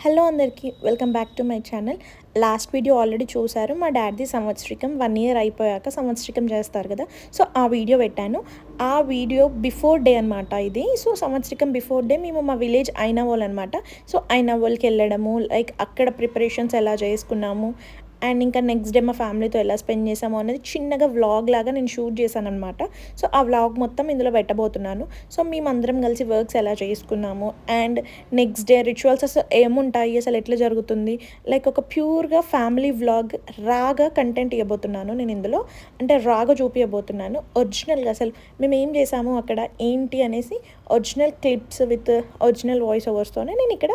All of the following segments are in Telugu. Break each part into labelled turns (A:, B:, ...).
A: హలో అందరికీ welcome back to my channel. Last video already చూశారు. మా డాడీ సంవత్సరికం వన్ ఇయర్ అయిపోయాక సంవత్సరికం చేస్తారు కదా. సో ఆ వీడియో పెట్టాను. ఆ వీడియో బిఫోర్ డే అనమాట ఇది. సో సంవత్సరికం బిఫోర్ డే మేము మా విలేజ్ అయినవోల్ అనమాట సో అయినవోల్కి వెళ్ళడము లైక్ అక్కడ ప్రిపరేషన్స్ ఎలా చేసుకున్నాము అండ్ ఇంకా నెక్స్ట్ డే మా ఫ్యామిలీతో ఎలా స్పెండ్ చేసాము అనేది చిన్నగా వ్లాగ్ లాగా నేను షూట్ చేశాను అనమాట సో ఆ వ్లాగ్ మొత్తం ఇందులో పెట్టబోతున్నాను. సో మేమందరం కలిసి వర్క్స్ ఎలా చేసుకున్నాము అండ్ నెక్స్ట్ డే రిచువల్స్ అసలు ఏముంటాయి? అసలు ఎట్లా జరుగుతుంది? లైక్ ఒక ప్యూర్గా ఫ్యామిలీ వ్లాగ్ రాగా కంటెంట్ ఇవ్వబోతున్నాను నేను ఇందులో. అంటే రాగా చూపించబోతున్నాను ఒరిజినల్గా అసలు మేము ఏం చేసాము అక్కడ ఏంటి అనేసి original clips with original voice ఓవర్స్తోనే నేను ఇక్కడ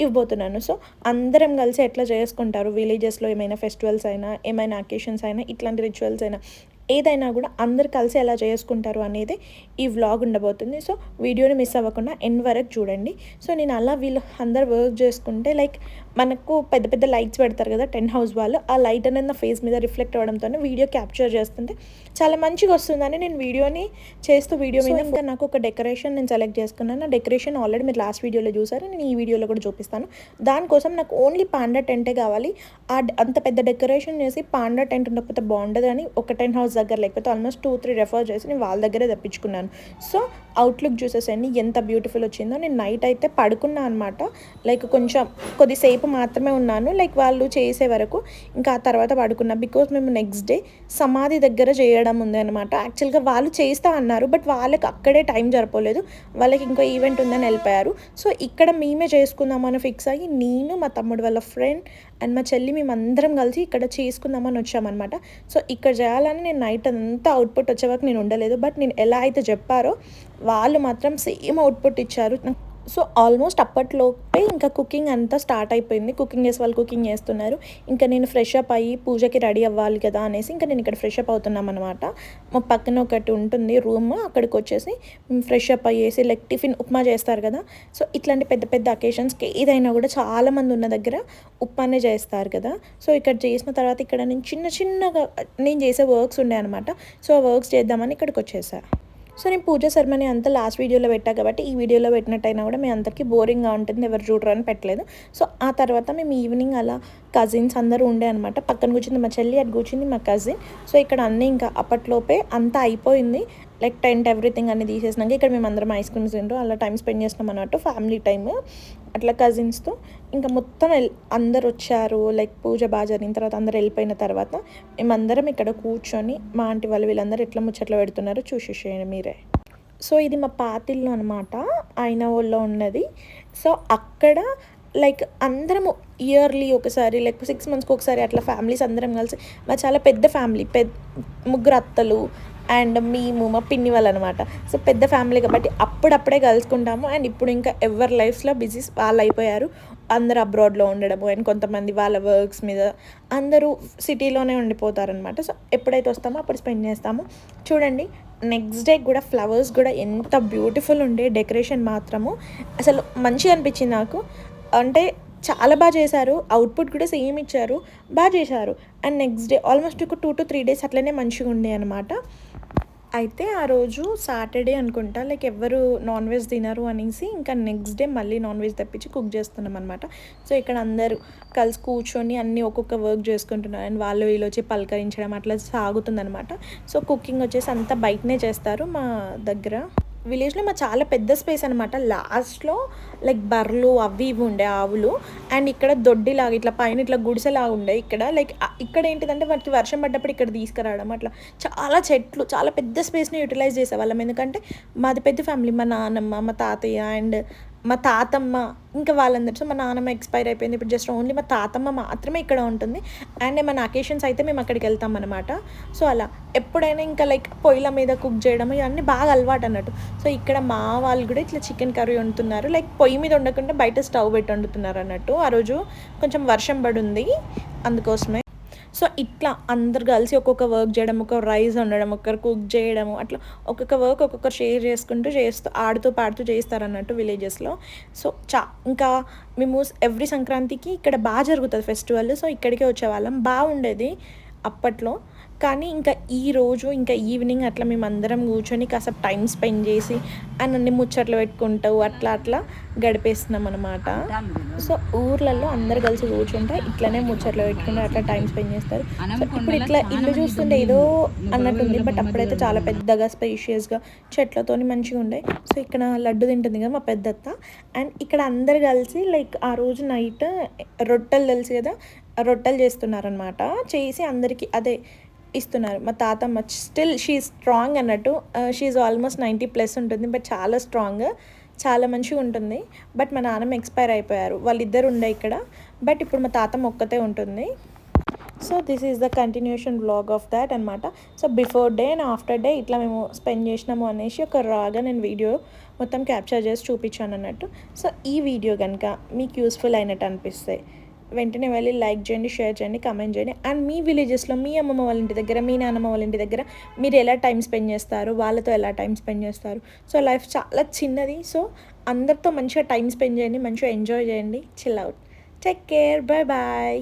A: ఇవ్వబోతున్నాను. సో అందరం కలిసి ఎట్లా చేసుకుంటారు? విలేజెస్లో ఏమైనా ఫెస్టివల్స్ అయినా ఏమైనా అకేషన్స్ అయినా ఇట్లాంటి రిచువల్స్ అయినా ఏదైనా కూడా అందరు కలిసి ఎలా చేసుకుంటారు అనేది ఈ వ్లాగ్ ఉండబోతుంది. సో వీడియోని మిస్ అవ్వకుండా ఎండ్ వరకు చూడండి. సో నేను అలా వీళ్ళు అందరు వర్క్ చేసుకుంటే లైక్ మనకు పెద్ద పెద్ద లైట్స్ పెడతారు కదా టెన్ హౌస్ వాళ్ళు ఆ లైట్ అనేది నా ఫేస్ మీద రిఫ్లెక్ట్ అవ్వడంతో వీడియో క్యాప్చర్ చేస్తుంటే చాలా మంచిగా వస్తుందని నేను వీడియోని చేస్తూ వీడియో మీద ఇంకా నాకు ఒక డెకరేషన్ నేను సెలెక్ట్ చేసుకున్నాను. ఆ డెకరేషన్ ఆల్రెడీ మీరు లాస్ట్ వీడియోలో చూసారు. నేను ఈ వీడియోలో కూడా చూపిస్తాను. దానికోసం నాకు ఓన్లీ పాండా టెంటే కావాలి. ఆ అంత పెద్ద డెకరేషన్ చేసి పాండా టెంట్ ఉండకపోతే బాగుండదు అని ఒక టెన్ హౌస్ దగ్గర లేకపోతే ఆల్మోస్ట్ టూ త్రీ రెఫర్ చేసి నేను వాళ్ళ దగ్గరే తెప్పించుకున్నాను. సో అవుట్లుక్ చూసేసండి ఎంత బ్యూటిఫుల్ వచ్చిందో. నేను నైట్ అయితే పడుకున్నా అనమాట లైక్ కొంచెం కొద్దిసేపు మాత్రమే ఉన్నాను. లైక్ వాళ్ళు చేసే వరకు ఇంకా ఆ తర్వాత పడుకున్నా. బికాస్ మేము నెక్స్ట్ డే సమాధి దగ్గర చేయడం ఉంది అనమాట యాక్చువల్గా వాళ్ళు చేస్తా అన్నారు బట్ వాళ్ళకి అక్కడే టైం జరపలేదు వాళ్ళకి ఇంకో ఈవెంట్ ఉందని వెళ్ళిపోయారు. సో ఇక్కడ మేమే చేసుకుందామని ఫిక్స్ అయ్యి నేను మా తమ్ముడు వాళ్ళ ఫ్రెండ్ అండ్ మా చెల్లి మేమందరం కలిసి ఇక్కడ చేసుకుందామని వచ్చామన్నమాట సో ఇక్కడ చేయాలని నేను నైట్ అంతా అవుట్పుట్ వచ్చే వరకు నేను ఉండలేదు. బట్ నేను ఎలా అయితే చెప్పారో వాళ్ళు మాత్రం సేమ్ అవుట్పుట్ ఇచ్చారు. సో ఆల్మోస్ట్ అప్పట్లోపే ఇంకా కుకింగ్ అంతా స్టార్ట్ అయిపోయింది. కుకింగ్ చేసే వాళ్ళు కుకింగ్ చేస్తున్నారు. ఇంకా నేను ఫ్రెష్ అప్ అయ్యి పూజకి రెడీ అవ్వాలి కదా అనేసి ఇంకా నేను ఇక్కడ ఫ్రెష్ అప్ అవుతున్నాం అనమాట మా పక్కన ఒకటి ఉంటుంది రూమ్ అక్కడికి వచ్చేసి ఫ్రెష్ అప్ అయ్యేసి లైక్ టిఫిన్ ఉప్మా చేస్తారు కదా. సో ఇట్లాంటి పెద్ద పెద్ద అకేషన్స్కి ఏదైనా కూడా చాలామంది ఉన్న దగ్గర ఉప్మానే చేస్తారు కదా. సో ఇక్కడ చేసిన తర్వాత ఇక్కడ నేను చిన్న చిన్నగా నేను చేసే వర్క్స్ ఉండే అనమాట సో ఆ వర్క్స్ చేద్దామని ఇక్కడికి వచ్చేసా. సో నేను పూజ సెరమనీ అంతా లాస్ట్ వీడియోలో పెట్టా కాబట్టి ఈ వీడియోలో పెట్టినట్టయినా కూడా మీ అందరికీ బోరింగ్గా ఉంటుంది. ఎవరు చూడరు అని పెట్టలేదు. సో ఆ తర్వాత మేము ఈవినింగ్ అలా కజిన్స్ అందరూ ఉండే అనమాట పక్కన కూర్చుంది మా చెల్లి అటు కూర్చుంది మా కజిన్ సో ఇక్కడ అన్నీ ఇంకా అప్పట్లోపే అంతా అయిపోయింది. లైక్ టెంట్ ఎవ్రీథింగ్ అన్ని తీసేసినాక ఇక్కడ మేము అందరం ఐస్ క్రీమ్స్ తింటూ అలా టైం స్పెండ్ చేసినాం అన్నట్టు ఫ్యామిలీ టైమ్ అట్లా కజిన్స్తో ఇంకా మొత్తం అందరు వచ్చారు. లైక్ పూజ బాగా జరిగిన తర్వాత అందరు వెళ్ళిపోయిన తర్వాత మేమందరం ఇక్కడ కూర్చొని మా ఆంటీ వాళ్ళు వీళ్ళందరూ ఎట్లా ముచ్చట్లు పెడుతున్నారో చూసేసేయండి మీరే. సో ఇది మా పాతిల్లు అనమాట అయిన ఊళ్ళో ఉన్నది. సో అక్కడ లైక్ అందరము ఇయర్లీ ఒకసారి లైక్ సిక్స్ మంత్స్కి ఒకసారి అట్లా ఫ్యామిలీస్ అందరం కలిసి మా చాలా పెద్ద ఫ్యామిలీ పెద్ద ముగ్గురు అత్తలు అండ్ మేము మా పిన్ని వాళ్ళు అనమాట సో పెద్ద ఫ్యామిలీ కాబట్టి అప్పుడప్పుడే కలుసుకుంటాము. అండ్ ఇప్పుడు ఇంకా ఎవరి లైఫ్లో బిజీ వాళ్ళు అయిపోయారు. అందరు అబ్రాడ్లో ఉండడము అండ్ కొంతమంది వాళ్ళ వర్క్స్ మీద అందరూ సిటీలోనే ఉండిపోతారనమాట. సో ఎప్పుడైతే వస్తామో అప్పుడు స్పెండ్ చేస్తాము. చూడండి నెక్స్ట్ డే కూడా ఫ్లవర్స్ కూడా ఎంత బ్యూటిఫుల్ ఉండే డెకరేషన్ మాత్రము. అసలు మంచిగా అనిపించింది నాకు. అంటే చాలా బాగా చేశారు. అవుట్పుట్ కూడా సేమ్ ఇచ్చారు. బాగా చేశారు. అండ్ నెక్స్ట్ డే ఆల్మోస్ట్ ఒక టూ టు త్రీ డేస్ అట్లనే మంచిగా ఉండే అనమాట. అయితే ఆ రోజు సాటర్డే అనుకుంటా లైక్ ఎవరు నాన్ వెజ్ తినరు అనేసి ఇంకా నెక్స్ట్ డే మళ్ళీ నాన్ వెజ్ తెప్పించి కుక్ చేస్తున్నాం అనమాట సో ఇక్కడ అందరూ కలిసి కూర్చొని అన్నీ ఒక్కొక్క వర్క్ చేసుకుంటున్నారు. అండ్ వాళ్ళు వీళ్ళు వచ్చి పలకరించడం అట్లా సాగుతుందనమాట సో కుకింగ్ వచ్చేసి అంతా బయటనే చేస్తారు మా దగ్గర. విలేజ్లో మా చాలా పెద్ద స్పేస్ అనమాట లాస్ట్లో లైక్ బర్రెలు అవి ఇవి ఉండే ఆవులు. అండ్ ఇక్కడ దొడ్డిలాగా ఇట్లా పైన ఇట్లా గుడిసెలాగా ఉండే ఇక్కడ. లైక్ ఇక్కడ ఏంటిదంటే వాటికి వర్షం పడ్డప్పుడు ఇక్కడ తీసుకురావడం అట్లా. చాలా చెట్లు చాలా పెద్ద స్పేస్ని యూటిలైజ్ చేసేవాళ్ళం. ఎందుకంటే మాది పెద్ద ఫ్యామిలీ మా నాన్నమ్మ మా తాతయ్య అండ్ మా తాతమ్మ ఇంకా వాళ్ళందరూ సో మా నాన్నమ్మ ఎక్స్పైర్ అయిపోయింది. ఇప్పుడు జస్ట్ ఓన్లీ మా తాతమ్మ మాత్రమే ఇక్కడ ఉంటుంది. అండ్ ఏమైనా అకేషన్స్ అయితే మేము అక్కడికి వెళ్తాం అనమాట సో అలా. ఎప్పుడైనా ఇంకా లైక్ పొయ్యిల మీద కుక్ చేయడం ఇవన్నీ బాగా అలవాటు అన్నట్టు. సో ఇక్కడ మా వాళ్ళు కూడా ఇట్లా చికెన్ కర్రీ వండుతున్నారు. లైక్ పొయ్యి మీద వండకుండా బయట స్టవ్ పెట్టి వండుతున్నారు అన్నట్టు. ఆ రోజు కొంచెం వర్షం పడి ఉంది అందుకోసమే. సో ఇట్లా అందరు కలిసి ఒక్కొక్క వర్క్ చేయడం ఒక రైస్ వండడం ఒకరు కుక్ చేయడము అట్లా ఒక్కొక్క వర్క్ ఒక్కొక్కరు షేర్ చేసుకుంటూ చేస్తూ ఆడుతూ పాడుతూ చేస్తారు అన్నట్టు విలేజెస్లో సో చా ఇంకా మేము ఎవ్రీ సంక్రాంతికి ఇక్కడ బాగా జరుగుతుంది ఫెస్టివల్ సో ఇక్కడికే వచ్చేవాళ్ళం. బాగుండేది అప్పట్లో. కానీ ఇంకా ఈ రోజు ఇంకా ఈవినింగ్ అట్లా మేము అందరం కూర్చొని కాసేపు టైం స్పెండ్ చేసి అండ్ అన్ని ముచ్చట్లు పెట్టుకుంటూ అట్లా అట్లా గడిపేస్తున్నాం అనమాట సో ఊర్లలో అందరు కలిసి కూర్చుంటే ఇట్లనే ముచ్చట్లు పెట్టుకుంటూ అట్లా టైం స్పెండ్ చేస్తారు. ఇప్పుడు ఇట్లా ఇల్లు చూస్తుంటే ఏదో అన్నట్టుంది బట్ అప్పుడైతే చాలా పెద్దగా స్పేషియస్గా చెట్లతోని మంచిగా ఉండే. సో ఇక్కడ లడ్డు తింటుంది కదా మా పెద్దత్త. అండ్ ఇక్కడ అందరు కలిసి లైక్ ఆ రోజు నైట్ రొట్టెలు తెలుసు కదా రొట్టెలు చేస్తున్నారనమాట చేసి అందరికీ అదే ఇస్తున్నారు. మా తాతమ్మ స్టిల్ షీ స్ట్రాంగ్ అన్నట్టు షీఈ్ ఆల్మోస్ట్ నైంటీ ప్లస్ ఉంటుంది బట్ చాలా స్ట్రాంగ్ చాలా మంచిగా ఉంటుంది. బట్ మా నాన్నమ్మ ఎక్స్పైర్ అయిపోయారు. వాళ్ళిద్దరు ఉండే ఇక్కడ. బట్ ఇప్పుడు మా తాతమ్మ ఒక్కతే ఉంటుంది. So this is the continuation vlog of that అనమాట so before day and after day ఇట్లా మేము స్పెండ్ చేసినాము అనేసి ఒక రాగా నేను వీడియో మొత్తం క్యాప్చర్ చేసి చూపించాను అన్నట్టు. సో ఈ వీడియో కనుక మీకు యూస్ఫుల్ అయినట్టు అనిపిస్తాయి వెంటనే వెళ్ళి లైక్ చేయండి షేర్ చేయండి కమెంట్ చేయండి. అండ్ మీ విలేజెస్లో మీ అమ్మమ్మ వాళ్ళ ఇంటి దగ్గర మీ నాన్నమ్మ వాళ్ళ ఇంటి దగ్గర మీరు ఎలా టైం స్పెండ్ చేస్తారు? వాళ్ళతో ఎలా టైం స్పెండ్ చేస్తారు? సో లైఫ్ చాలా చిన్నది. సో అందరితో మంచిగా టైం స్పెండ్ చేయండి మంచిగా ఎంజాయ్ చేయండి. Chill out take care bye bye